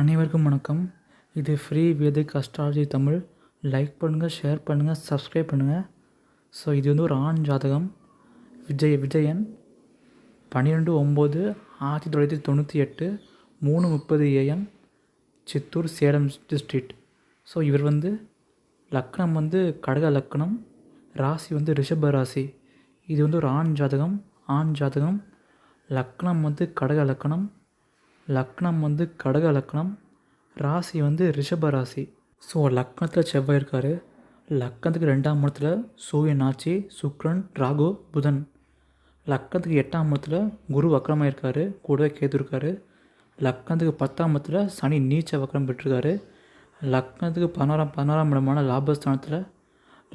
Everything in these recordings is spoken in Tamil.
அனைவருக்கும் வணக்கம். இது free vedic astrology Tamil. Like பண்ணுங்கள் ஷேர் பண்ணுங்கள் சப்ஸ்கிரைப் பண்ணுங்கள் ஸோ இது வந்து ஒரு ஆண் ஜாதகம். விஜய் விஜயன். பன்னிரெண்டு ஒம்பது ஆயிரத்தி தொள்ளாயிரத்தி தொண்ணூற்றி எட்டு மூணு முப்பது AM Chittoor Salem district so இவர் வந்து லக்னம் வந்து கடக லக்னம் ராசி வந்து ரிஷப ராசி. இது வந்து ஒரு ஆண் ஜாதகம் ஆண் ஜாதகம். லக்னம் வந்து கடக லக்னம். லக்னம் வந்து கடக லக்னம் ராசி வந்து ரிஷப ராசி. ஸோ லக்னத்தில் செவ்வாய் இருக்கார். லக்னத்துக்கு ரெண்டாம் இடத்துல சூரியன் ஆச்சி சுக்ரன் ராகு புதன். லக்னத்துக்கு எட்டாம் இடத்துல குரு வக்கரமாக இருக்கார் கூடவே கேது இருக்கார். லக்னத்துக்கு பத்தாம் இடத்துல சனி நீச்ச வக்கரம் பெற்றிருக்காரு. லக்னத்துக்கு பதினோராம் பதினோராம் இடமான லாபஸ்தானத்தில்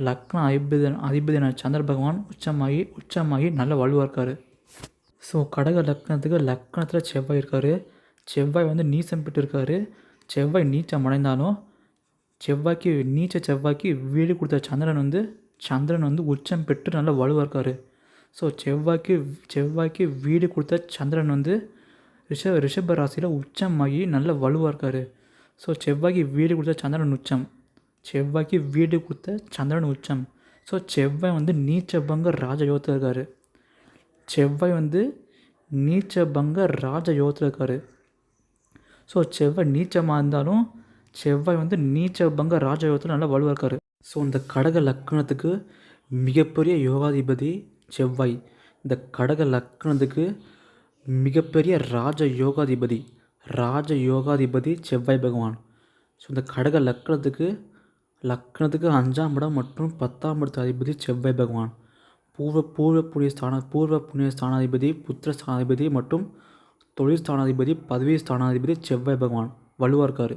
லக்ன அதிபதி அதிபதியான சந்திர பகவான் உச்சமாகி உச்சமாகி நல்ல வலுவாக இருக்கார். ஸோ கடக லக்னத்துக்கு லக்னத்தில் செவ்வாய் இருக்கார். செவ்வாய் வந்து நீச்சம் பெற்று இருக்காரு செவ்வாய் நீச்சம் அடைந்தாலும் செவ்வாய்க்கு நீச்ச செவ்வாய்க்கு வீடு கொடுத்த சந்திரன் வந்து சந்திரன் வந்து உச்சம் பெற்று நல்லா வலுவாக இருக்கார். ஸோ செவ்வாய்க்கு செவ்வாய்க்கு வீடு கொடுத்த சந்திரன் வந்து ரிஷ ரிஷப ராசியில் உச்சமாகி நல்ல வலுவாக இருக்கார். ஸோ செவ்வாய்க்கு வீடு கொடுத்த சந்திரன் உச்சம். செவ்வாய்க்கு வீடு கொடுத்த சந்திரன் உச்சம். ஸோ செவ்வாய் வந்து நீச்சபங்க ராஜயோகத்தில் இருக்கார். செவ்வாய் வந்து நீச்சபங்க ராஜயோகத்தில் இருக்கார். ஸோ செவ்வாய் நீச்சமாக இருந்தாலும் செவ்வாய் வந்து நீச்சபங்க ராஜயோகத்தில் நல்லா வலுவாக இருக்கார். ஸோ இந்த கடக லக்கணத்துக்கு மிகப்பெரிய யோகாதிபதி செவ்வாய். இந்த கடக லக்கணத்துக்கு மிகப்பெரிய ராஜ யோகாதிபதி ராஜ யோகாதிபதி செவ்வாய் பகவான். ஸோ இந்த கடக லக்கணத்துக்கு லக்கணத்துக்கு அஞ்சாம் இடம் மற்றும் பத்தாம் இடத்து அதிபதி செவ்வாய் பகவான். பூர்வ பூர்வ புண்ணிய ஸ்தான பூர்வ புண்ணிய ஸ்தானாதிபதி புத்திர ஸ்தானாதிபதி மற்றும் தொழில் ஸ்தானாதிபதி பதவி ஸ்தானாதிபதி செவ்வாய் பகவான் வலுவாக இருக்கார்.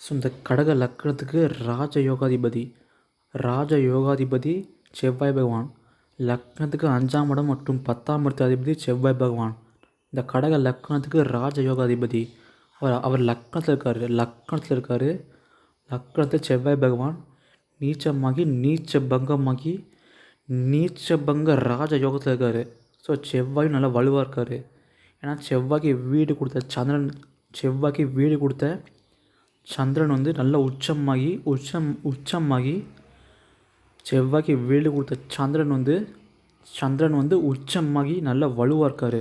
ஸோ இந்த கடக லக்கணத்துக்கு ராஜ யோகாதிபதி ராஜ யோகாதிபதி செவ்வாய் பகவான் லக்னத்துக்கு அஞ்சாம் இடம் மற்றும் பத்தாம் இடத்து அதிபதி செவ்வாய் பகவான். இந்த கடக லக்னத்துக்கு ராஜ யோகாதிபதி அவர் அவர் லக்னத்தில் இருக்கார் லக்னத்தில் இருக்கார். லக்னத்தில் செவ்வாய் பகவான் நீச்சமாகி நீச்ச பங்கமாகி நீச்ச பங்க ராஜ யோகத்தில் இருக்கார். ஸோ செவ்வாயும் நல்லா வலுவாக இருக்கார். ஏன்னா செவ்வாய்க்கு வீடு கொடுத்த சந்திரன் செவ்வாய்க்கு வீடு கொடுத்த சந்திரன் வந்து நல்ல உச்சமாகி உச்சம் உச்சமாகி செவ்வாய்க்கு வீடு கொடுத்த சந்திரன் வந்து சந்திரன் வந்து உச்சமாகி நல்லா வலுவாக இருக்கார்.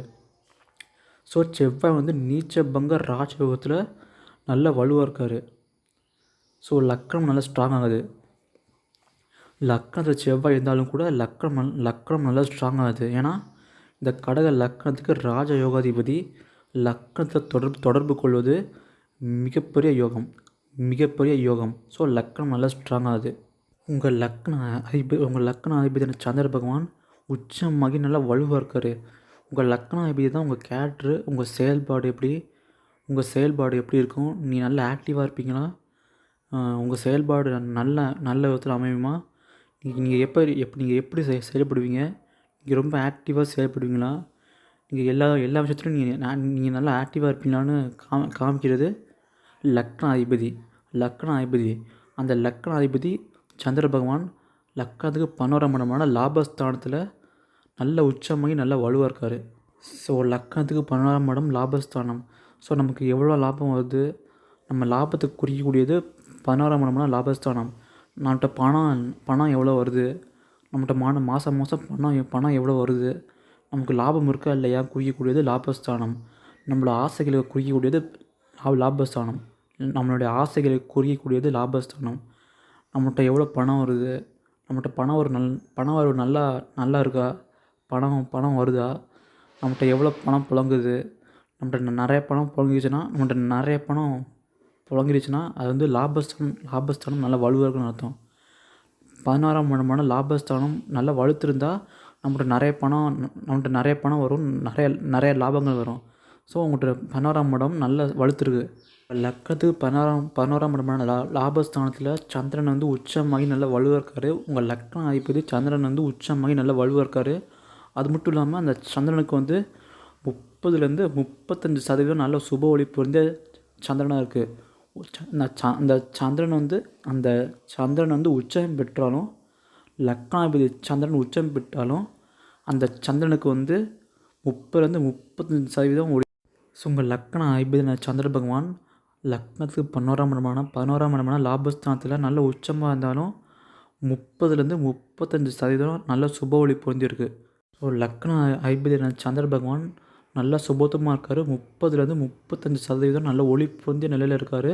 ஸோ செவ்வாய் வந்து நீச்ச பங்க ராஜயோகத்தில் நல்ல வலுவாக இருக்கார். ஸோ லக்னம் நல்லா ஸ்ட்ராங் ஆகுது. லக்னத்தில் செவ்வாய் இருந்தாலும் கூட லக்னம் லக்னம் நல்லா ஸ்ட்ராங் ஆகுது. ஏன்னா இந்த கடக லக்னத்துக்கு ராஜ யோகாதிபதி லக்னத்தை தொடர்பு தொடர்பு கொள்வது மிகப்பெரிய யோகம் மிகப்பெரிய யோகம். ஸோ லக்னம் நல்லா ஸ்ட்ராங்காகுது உங்கள் லக்ன அதிபதி உங்கள் லக்ன அதிபதியான சந்திர பகவான் உச்சமாகி நல்லா வலுவாக இருக்கார். உங்கள் லக்ன அதிபதி தான் உங்கள் கேரக்டரு உங்கள் செயல்பாடு எப்படி உங்கள் செயல்பாடு எப்படி இருக்கும்? நீ நல்லா ஆக்டிவாக இருப்பீங்களா? உங்கள் செயல்பாடு நல்ல நல்ல விதத்தில் அமையுமா? நீங்கள் எப்போ எப் நீங்கள் எப்படி செயல்படுவீங்க? நீங்கள் ரொம்ப ஆக்டிவாக செயல்படுவீங்களா? நீங்கள் எல்லா எல்லா விஷயத்துலையும் நீங்கள் நான் நீங்கள் நல்லா ஆக்டிவாக இருப்பீங்களான்னு காமி காமிக்கிறது லக்ன அதிபதி லக்ன அதிபதி அந்த லக்ன அதிபதி சந்திர பகவான் லக்னத்துக்கு பன்னோராம் லாபஸ்தானத்தில் நல்ல உச்சமாகி நல்ல வலுவாக இருக்கார். ஸோ லக்னத்துக்கு பன்னோராம் இடம் லாபஸ்தானம். ஸோ நமக்கு எவ்வளோ லாபம் வருது? நம்ம லாபத்துக்கு குறிக்கக்கூடியது பதினோராம் இடம்னா லாபஸ்தானம். நம்மகிட்ட பணம் பணம் எவ்வளோ வருது? நம்மகிட்ட மான மாதம் மாதம் பணம் பணம் எவ்வளோ வருது? நமக்கு லாபம் இருக்கா இல்லையா? குறிக்கக்கூடியது லாபஸ்தானம். நம்மளோட ஆசைகளை குறிக்கக்கூடியது லாபஸ்தானம். நம்மளுடைய ஆசைகளை குறிக்கக்கூடியது லாபஸ்தானம். நம்மகிட்ட எவ்வளோ பணம் வருது? நம்மகிட்ட பணம் ஒரு நல் பணம் ஒரு நல்லா நல்லா இருக்கா? பணம் பணம் வருதா? நம்மகிட்ட எவ்வளோ பணம் புழங்குது? நம்மகிட்ட நிறைய பணம் புழங்கிடுச்சுன்னா நம்மகிட்ட நிறைய பணம் புழங்கிருச்சுன்னா அது வந்து லாபஸ்தானம் லாபஸ்தானம் நல்லா வலுவாக இருக்குன்னு அர்த்தம். பதினாறாம் வருடமான லாபஸ்தானம் நல்லா வலுத்திருந்தால் நம்மகிட்ட நிறைய பணம் நம்மகிட்ட நிறைய பணம் வரும் நிறைய நிறைய லாபங்கள் வரும். ஸோ உங்கள்கிட்ட பதினாறாம் இடம் நல்ல வலுத்துருக்கு. லக்கத்துக்கு பதினாறாம் பதினோராம் இடமான லா லாபஸ்தானத்தில் சந்திரன் வந்து உச்சமாகி நல்ல வலுவாக இருக்கார் உங்கள் லக்னம் அதிபதி சந்திரன் வந்து உச்சமாகி நல்லா வலுவாக இருக்கார் அது மட்டும் இல்லாமல் அந்த சந்திரனுக்கு வந்து முப்பதுலேருந்து முப்பத்தஞ்சு சதவீதம் நல்ல சுப ஒழிப்பு வந்து சந்திரனாக இருக்குது அந்த ச அந்த சந்திரன் வந்து அந்த சந்திரன் வந்து உச்சம் பெற்றாலும் லக்னாதிபதி சந்திரன் உச்சம் பெற்றாலும் அந்த சந்திரனுக்கு வந்து முப்பதுலேருந்து முப்பத்தஞ்சு சதவீதம் ஒளி ஸோ உங்கள் லக்ன அதிபதியான சந்திர பகவான் லக்னத்துக்கு பதினோராம் இடமான பதினோராம் இடமான லாபஸ்தானத்தில் நல்ல உச்சமாக இருந்தாலும் முப்பதுலேருந்து முப்பத்தஞ்சு சதவீதம் நல்ல சுப ஒளி பொருந்திருக்கு ஸோ லக்ன ஐபதியான சந்திர பகவான் நல்லா சுபத்துவமாக இருக்கார். முப்பதுலேருந்து முப்பத்தஞ்சு சதவீதம் நல்ல ஒளி பொருந்திய நிலையில் இருக்கார்.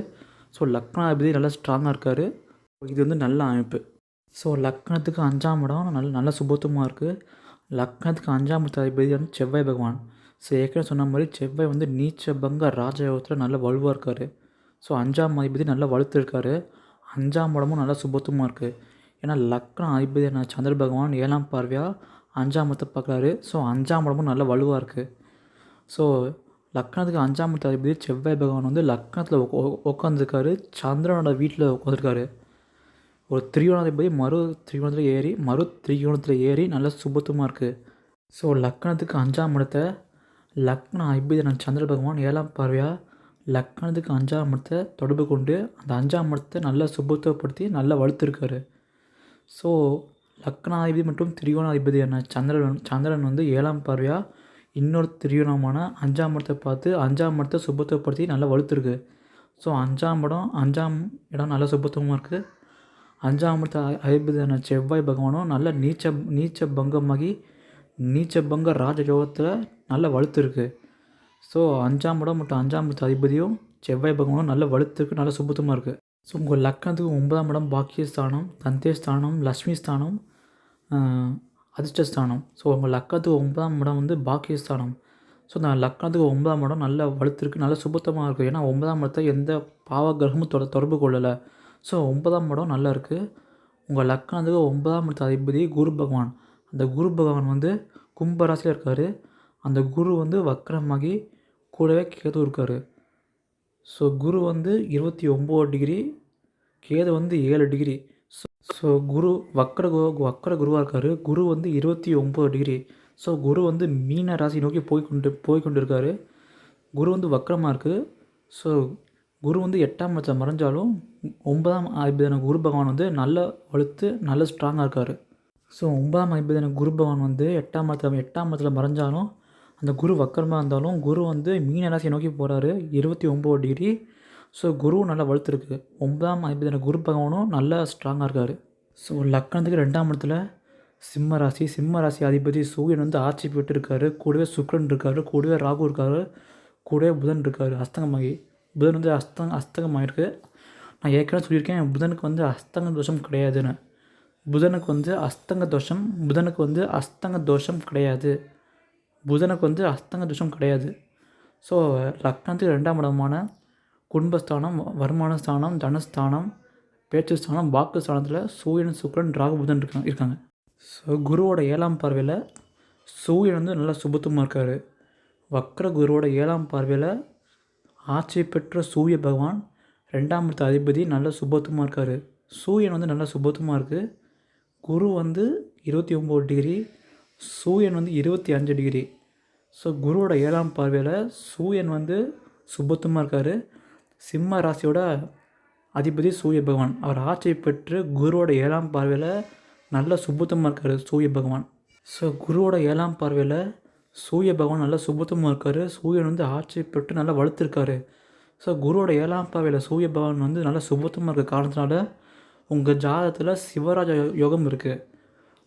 ஸோ லக்னாதிபதி நல்லா ஸ்ட்ராங்காக இருக்கார். இது வந்து நல்ல அமைப்பு. ஸோ லக்னத்துக்கு அஞ்சாம் இடம். நல்ல நல்ல சுபத்துவமாக இருக்குது லக்னத்துக்கு அஞ்சாம் அதிபதி வந்து செவ்வாய் பகவான். ஸோ ஏற்கனவே சொன்ன மாதிரி செவ்வாய் வந்து நீச்ச பங்க ராஜயோகத்தில் நல்ல வலுவாக இருக்கார். ஸோ அஞ்சாம் அதிபதி நல்லா வலுத்து இருக்கார். அஞ்சாம் இடமும் நல்லா சுபத்துவமாக இருக்குது ஏன்னா லக்னம் அதிபதியான சந்திர பகவான் ஏழாம் பார்வையாக அஞ்சாம் இடத்தை பார்க்குறாரு. ஸோ அஞ்சாம் இடமும் நல்ல வலுவாக இருக்குது ஸோ லக்னத்துக்கு அஞ்சாம் இடத்து அதிபதி செவ்வாய் பகவான் வந்து லக்னத்தில் உட்காந்துருக்காரு சந்திரனோட வீட்டில் உட்காந்துருக்காரு ஒரு திரிகோணாதிபதி மறு திரிகோணத்தில் ஏறி மறு திரிகோணத்தில் ஏறி நல்ல சுபத்துவமாக இருக்குது ஸோ லக்னத்துக்கு அஞ்சாம் இடத்த லக்ன ஐபிதன் சந்திர பகவான் ஏழாம் பார்வையாக லக்னத்துக்கு அஞ்சாம் இடத்தை தொடர்பு கொண்டு அந்த அஞ்சாம் இடத்தை நல்லா சுபத்துவப்படுத்தி நல்லா வளர்த்துருக்காரு ஸோ லக்னாதிபதி மற்றும் திரிகோணாதிபதியான சந்திரன் சந்திரன் வந்து ஏழாம் பார்வையாக இன்னொரு திரிகோணமான அஞ்சாம் இடத்தை பார்த்து அஞ்சாம் இடத்தை சுபத்துவப்படுத்தி நல்லா வலுத்துருக்கு. ஸோ அஞ்சாம் இடம் அஞ்சாம் இடம் நல்ல சுபத்துவமாக இருக்குது அஞ்சாம் இடத்த அதிபதியான செவ்வாய் பகவானும் நல்ல நீச்ச நீச்ச பங்கமாகி நீச்ச பங்க ராஜயோகத்தில் நல்ல வலுத்துருக்கு. ஸோ அஞ்சாம் இடம் மற்றும் அஞ்சாம் இடத்த அதிபதியும் செவ்வாய் பகவானும் நல்ல வலுத்துருக்கு நல்ல சுபத்துவமாக இருக்குது ஸோ உங்கள் லக்கணத்துக்கு ஒன்பதாம் இடம் பாக்கியஸ்தானம் தந்தேஸ்தானம் லக்ஷ்மி ஸ்தானம் அதிர்ஷ்டஸ்தானம். ஸோ உங்கள் லக்கணத்துக்கு ஒன்பதாம் இடம் வந்து பாக்கியஸ்தானம். ஸோ அந்த லக்கணத்துக்கு ஒன்பதாம் இடம் நல்ல வலுத்திருக்கு நல்ல சுபத்தமாக இருக்குது ஏன்னா ஒன்பதாம் இடத்தை எந்த பாவகிரகமும் தொட தொடர்பு கொள்ளலை. ஸோ ஒன்பதாம் இடம் நல்லா இருக்குது உங்கள் லக்கணத்துக்கு ஒன்பதாம் இடத்து அதிபதி குரு பகவான். அந்த குரு பகவான் வந்து கும்பராசியில் இருக்கார். அந்த குரு வந்து வக்கரமாகி கூடவே கேது இருக்கார். ஸோ குரு வந்து இருபத்தி ஒம்பது டிகிரி கேது வந்து ஏழு டிகிரி. ஸோ குரு வக்கர கு வக்கர குருவாக இருக்கார். குரு வந்து இருபத்தி ஒம்பது டிகிரி ஸோ குரு வந்து மீன ராசி நோக்கி போய் கொண்டு போய் கொண்டு இருக்கார் குரு வந்து வக்கரமாக இருக்குது ஸோ குரு வந்து எட்டாம் இடத்துல மறைஞ்சாலும் ஒன்பதாம் ஐம்பதான குரு பகவான் வந்து நல்ல வலுத்து நல்ல ஸ்ட்ராங்காக இருக்கார். ஸோ ஒன்பதாம் ஐம்பதான குரு பகவான் வந்து எட்டாம் மரத்தில் எட்டாம் மரத்தில் மறைஞ்சாலும் அந்த குரு வக்கரமாக இருந்தாலும் குரு வந்து மீன ராசியை நோக்கி போகிறாரு இருபத்தி ஒம்பது டிகிரி ஸோ குரு நல்லா வலுத்துருக்கு ஒன்பதாம் ஐம்பதான குரு பகவானும் நல்லா ஸ்ட்ராங்காக இருக்கார். ஸோ லக்கணத்துக்கு ரெண்டாம் இடத்துல சிம்ம ராசி. சிம்ம ராசி அதிபதி சூரியன் வந்து ஆட்சி பெற்று இருக்காரு கூடவே சுக்ரன் இருக்கார். கூடவே ராகு இருக்கார். கூடவே புதன் இருக்கார். அஸ்தங்கமாகி புதன் வந்து அஸ்தங் அஸ்தங்கமாயிருக்கு நான் ஏற்கனவே சொல்லியிருக்கேன் புதனுக்கு வந்து அஸ்தங்க தோஷம் கிடையாதுன்னு. புதனுக்கு வந்து அஸ்தங்க தோஷம் புதனுக்கு வந்து அஸ்தங்க தோஷம் கிடையாது. புதனுக்கு வந்து அஸ்தங்க தோஷம் கிடையாது. ஸோ லக்னத்துக்கு ரெண்டாம் இடமான குடும்பஸ்தானம் வருமான ஸ்தானம் தனஸ்தானம் பேச்சு ஸ்தானம் வாக்கு ஸ்தானத்தில் சூரியன் சுக்கரன் ராகு புதன் இருக்காங்க இருக்காங்க. ஸோ குருவோட ஏழாம் பார்வையில் சூரியன் வந்து நல்லா சுபத்துமாக இருக்கார். வக்ர குருவோட ஏழாம் பார்வையில் ஆட்சி பெற்ற சூரிய பகவான் ரெண்டாம் இடத்து அதிபதி நல்ல சுபத்துவமாக இருக்கார். சூரியன் வந்து நல்லா சுபத்துவமாக இருக்குது குரு வந்து இருபத்தி ஒம்பது டிகிரி சூரியன் வந்து இருபத்தி அஞ்சு டிகிரி. ஸோ குருவோட ஏழாம் பார்வையில் சூரியன் வந்து சுபத்துவமாக இருக்கார். சிம்ம ராசியோட அதிபதி சூரிய பகவான். அவர் ஆட்சி பெற்று குருவோட ஏழாம் பார்வையில் நல்ல சுபுத்தமாக இருக்கார் சூரிய பகவான். ஸோ குருவோட ஏழாம் பார்வையில் சூரிய பகவான் நல்ல சுபுத்தமாக இருக்கார். சூரியன் வந்து ஆட்சி பெற்று நல்லா வளர்த்துருக்காரு. ஸோ குருவோட ஏழாம் பார்வையில் சூரிய பகவான் வந்து நல்ல சுபுத்தமாக இருக்க காரணத்தினால உங்கள் ஜாதகத்தில் சிவராஜ யோகம் இருக்குது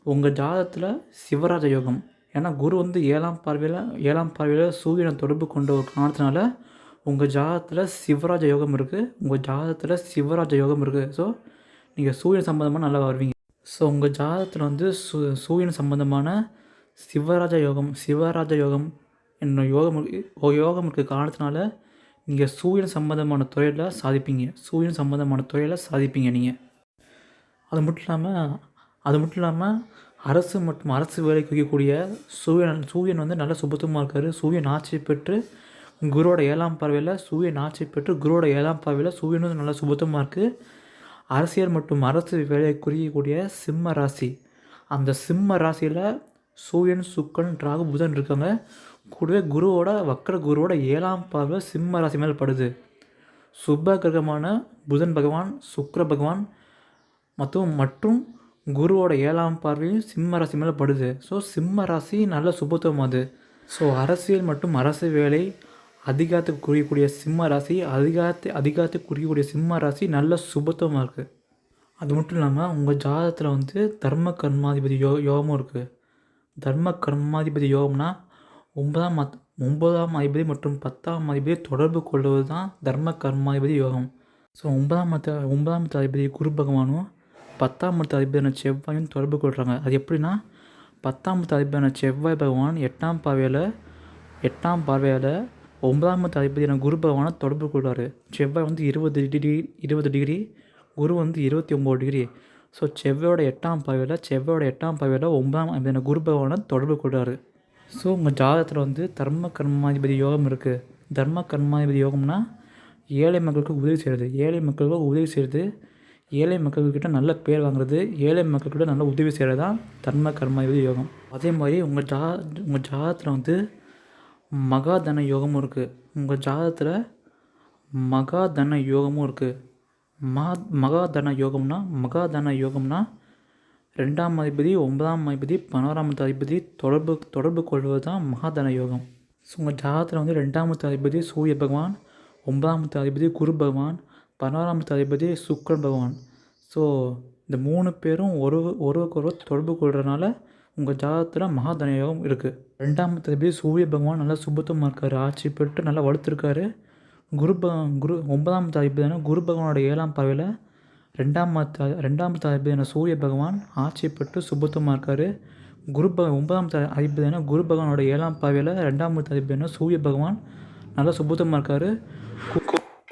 உங்கள் ஜாதகத்தில் சிவராஜ யோகம். ஏன்னா குரு வந்து ஏழாம் பார்வையில் ஏழாம் பார்வையில் சூரியனை தொடர்பு கொண்ட ஒரு காரணத்தினால உங்கள் ஜாதகத்தில் சிவராஜ யோகம் இருக்குது உங்கள் ஜாதகத்தில் சிவராஜ யோகம் இருக்குது ஸோ நீங்கள் சூரியன் சம்மந்தமாக நல்லா வருவீங்க. ஸோ உங்கள் ஜாதகத்தில் வந்து சூ சூரியன் சம்மந்தமான சிவராஜ யோகம் சிவராஜ யோகம் என்ன யோகம் யோகம் இருக்க காரணத்தினால நீங்கள் சூரியன் சம்மந்தமான துறையில் சாதிப்பீங்க. சூரியன் சம்மந்தமான துறையில் சாதிப்பீங்க நீங்கள் அது மட்டும் இல்லாமல் அது மட்டும் இல்லாமல் அரசு மற்றும் அரசு வேலைக்கு வைக்கக்கூடிய சூரியன் சூரியன் வந்து நல்ல சுபத்துவமாக இருக்கார். சூரியன் ஆட்சி பெற்று குருவோட ஏழாம் பார்வையில் சூரியன் ஆட்சி பெற்று குருவோட ஏழாம் பார்வையில் சூரியனும் நல்லா நல்ல இருக்குது அரசியல் மற்றும் அரசு வேலையை குறிக்கக்கூடிய சிம்ம ராசி. அந்த சிம்ம ராசியில் சூரியன் சுக்கன் ராகு புதன் இருக்காங்க. கூடவே குருவோட வக்கர குருவோட ஏழாம் பார்வை சிம்ம ராசி மேல் படுது. சுப கிரகமான புதன் பகவான் சுக்கர பகவான் மற்றும் மற்றும் குருவோட ஏழாம் பார்வையும் சிம்ம ராசி மேலே படுது. ஸோ சிம்ம ராசி நல்ல சுபத்துவம் அது. ஸோ அரசியல் மற்றும் அரசு வேலை அதிகாரத்துக்கு குறிக்கக்கூடிய சிம்ம ராசி அதிகாரத்தை அதிகாரத்துக்கு குறிக்கக்கூடிய சிம்ம ராசி நல்ல சுபத்துவமாக இருக்குது அது மட்டும் இல்லாமல் உங்கள் ஜாதகத்தில் வந்து தர்ம கர்மாதிபதி யோ யோகமும் இருக்குது தர்ம கர்மாதிபதி யோகம்னா ஒன்பதாம் மத் ஒன்பதாம் அதிபதி மற்றும் பத்தாம் அதிபதி தொடர்பு கொள்வது தான் தர்ம கர்மாதிபதி யோகம். ஸோ ஒன்பதாம் மத்த ஒன்பதாம் மத்த அதிபதி குரு பகவானும் பத்தாம் மத்த அதிபதியான செவ்வாயும் தொடர்பு கொள்கிறாங்க அது எப்படின்னா பத்தாம் மத்த அதிபதியான செவ்வாய் பகவான் எட்டாம் பார்வையில் எட்டாம் பார்வையில் ஒன்பதாம் அதிபதியான குரு பகவான தொடர்பு கொள்வார். செவ்வாய் வந்து இருபது டிகிரி இருபது டிகிரி குரு வந்து இருபத்தி ஒம்பது டிகிரி. ஸோ செவ்வாயோட எட்டாம் பார்வையில் செவ்வாயோட எட்டாம் பார்வையில் ஒன்பதாம் அதிபதியான குரு பகவானை தொடர்பு கொள்வார். ஸோ உங்கள் ஜாதகத்தில் வந்து தர்ம கர்மாதிபதி யோகம் இருக்குது தர்ம கர்மாதிபதி யோகம்னா ஏழை மக்களுக்கு உதவி செய்கிறது ஏழை மக்களுக்கு உதவி செய்கிறது ஏழை மக்கள்கிட்ட நல்ல பேர் வாங்குறது. ஏழை மக்கள்கிட்ட நல்ல உதவி செய்கிறது தான் தர்ம கர்மாதிபதி யோகம். அதே மாதிரி உங்கள் ஜா உங்கள் ஜாதகத்தில் வந்து மகாதன யோகமும் இருக்குது உங்கள் ஜாதகத்தில் மகாதன யோகமும் இருக்குது மா மகாதன யோகம்னா மகாதன யோகம்னா ரெண்டாம் அதிபதி ஒன்பதாம் அதிபதி பதினோராமத்து அதிபதி தொடர்பு தொடர்பு கொள்வது தான் மகாதன யோகம். ஸோ உங்கள் ஜாதகத்தில் வந்து ரெண்டாமத்து அதிபதி சூரிய பகவான் ஒன்பதாமத்து அதிபதி குரு பகவான் பதினோராமத்து அதிபதி சுக்கர் பகவான். ஸோ இந்த மூணு பேரும் ஒரு ஒருவருக்கொருவர் தொடர்பு கொள்கிறனால உங்கள் ஜாதகத்தில் மகாதன யோகம் இருக்குது ரெண்டாம் தேதி சூரிய பகவான் நல்லா சுபத்தமாக இருக்கார். ஆட்சி பெற்று நல்லா வலுத்திருக்காரு குரு ப குரு ஒன்பதாம் அதிபதியான குரு பகவானோட ஏழாம் பறவையில் ரெண்டாம் ரெண்டாம் தாதிபதியான சூரிய பகவான் ஆட்சி பெற்று சுபத்தமாக இருக்கார். குரு ப ஒன்பதாம் த அதிபதியான குரு பகவானோட ஏழாம் பறவையில் ரெண்டாம் அதிபதியான சூரிய பகவான் நல்லா சுபத்தமாக இருக்கார்.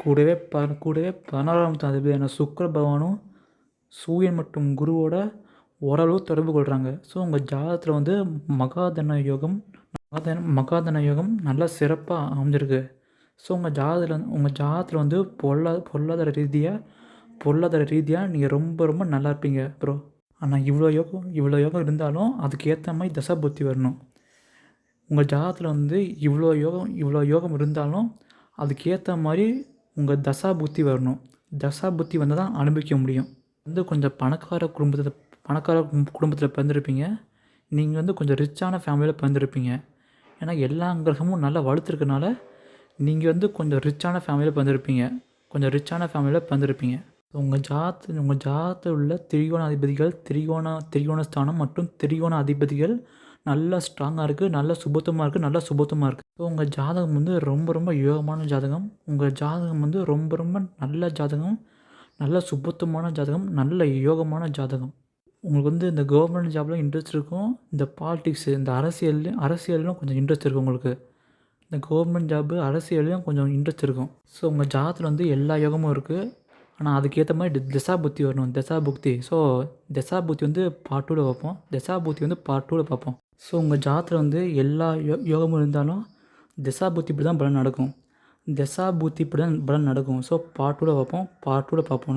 கூடவே ப கூடவே பதினாறாம் அதிபதியான சுக்கர பகவானும் சூரியன் மற்றும் குருவோட ஓரளவு தொடர்பு கொள்கிறாங்க ஸோ உங்கள் ஜாதகத்தில் வந்து மகாதன யோகம் மகாதன மகாதன யோகம் நல்லா சிறப்பாக அமைஞ்சிருக்கு. ஸோ உங்கள் ஜாதகத்தில் உங்கள் ஜாதகத்தில் வந்து பொருளா பொருளாதார ரீதியாக பொருளாதார ரீதியாக நீங்கள் ரொம்ப ரொம்ப நல்லா இருப்பீங்க ப்ரோ ஆனால் இவ்வளோ யோகம் இவ்வளோ யோகம் இருந்தாலும் அதுக்கேற்ற மாதிரி தசா புத்தி வரணும். உங்கள் ஜாதகத்தில் வந்து இவ்வளோ யோகம் இவ்வளோ யோகம் இருந்தாலும் அதுக்கேற்ற மாதிரி உங்கள் தசா புத்தி வரணும். தசா புத்தி வந்தால் தான் அனுபவிக்க முடியும். வந்து கொஞ்சம் பணக்கார குடும்பத்தை பணக்கார குடும்பத்தில் பிறந்திருப்பீங்க. நீங்கள் வந்து கொஞ்சம் ரிச்சான ஃபேமிலியில் பிறந்திருப்பீங்க. ஏன்னா எல்லா கிரகமும் நல்லா வலுத்துருக்கனால நீங்கள் வந்து கொஞ்சம் ரிச்சான ஃபேமிலியில் பிறந்திருப்பீங்க. கொஞ்சம் ரிச்சான ஃபேமிலியில் பிறந்திருப்பீங்க. உங்கள் ஜாத்து உங்கள் ஜாதத்தில் உள்ள திரிகோண அதிபதிகள் திரிகோண திரிகோணஸ்தானம் மற்றும் திரிகோண அதிபதிகள் நல்லா ஸ்ட்ராங்காக இருக்குது நல்ல சுபத்தமாக இருக்குது நல்லா சுபத்தமாக இருக்குது ஸோ உங்கள் ஜாதகம் வந்து ரொம்ப ரொம்ப யோகமான ஜாதகம். உங்கள் ஜாதகம் வந்து ரொம்ப ரொம்ப நல்ல ஜாதகம். நல்ல சுபத்தமான ஜாதகம். நல்ல யோகமான ஜாதகம். உங்களுக்கு வந்து இந்த கவர்மெண்ட் ஜாப்ல இன்ட்ரெஸ்ட் இருக்கும் இந்த பாலிட்டிக்ஸு இந்த அரசியல்லையும் அரசியல்லையும் கொஞ்சம் இன்ட்ரெஸ்ட் இருக்கும் உங்களுக்கு. இந்த கவர்மெண்ட் ஜாப்பு அரசியல்லையும் கொஞ்சம் இன்ட்ரெஸ்ட் இருக்கும். ஸோ உங்கள் ஜாதத்தில் வந்து எல்லா யோகமும் இருக்குது ஆனால் அதுக்கேற்ற மாதிரி திசா புத்தி வரணும் திசா புக்தி. ஸோ திசா புத்தி வந்து பார்ட் டூவில் பார்ப்போம். திசா புத்தி வந்து பார்ட் டூவில் பார்ப்போம். ஸோ உங்கள் ஜாத்தில் வந்து எல்லா யோ யோகமும் இருந்தாலும் திசா புத்தி இப்படி தான் பலன் நடக்கும். திசா புத்தி இப்படி தான் பலன் நடக்கும். ஸோ பார்ட் டூவில் பார்ப்போம் பார்ட் டூவில் பார்ப்போம்.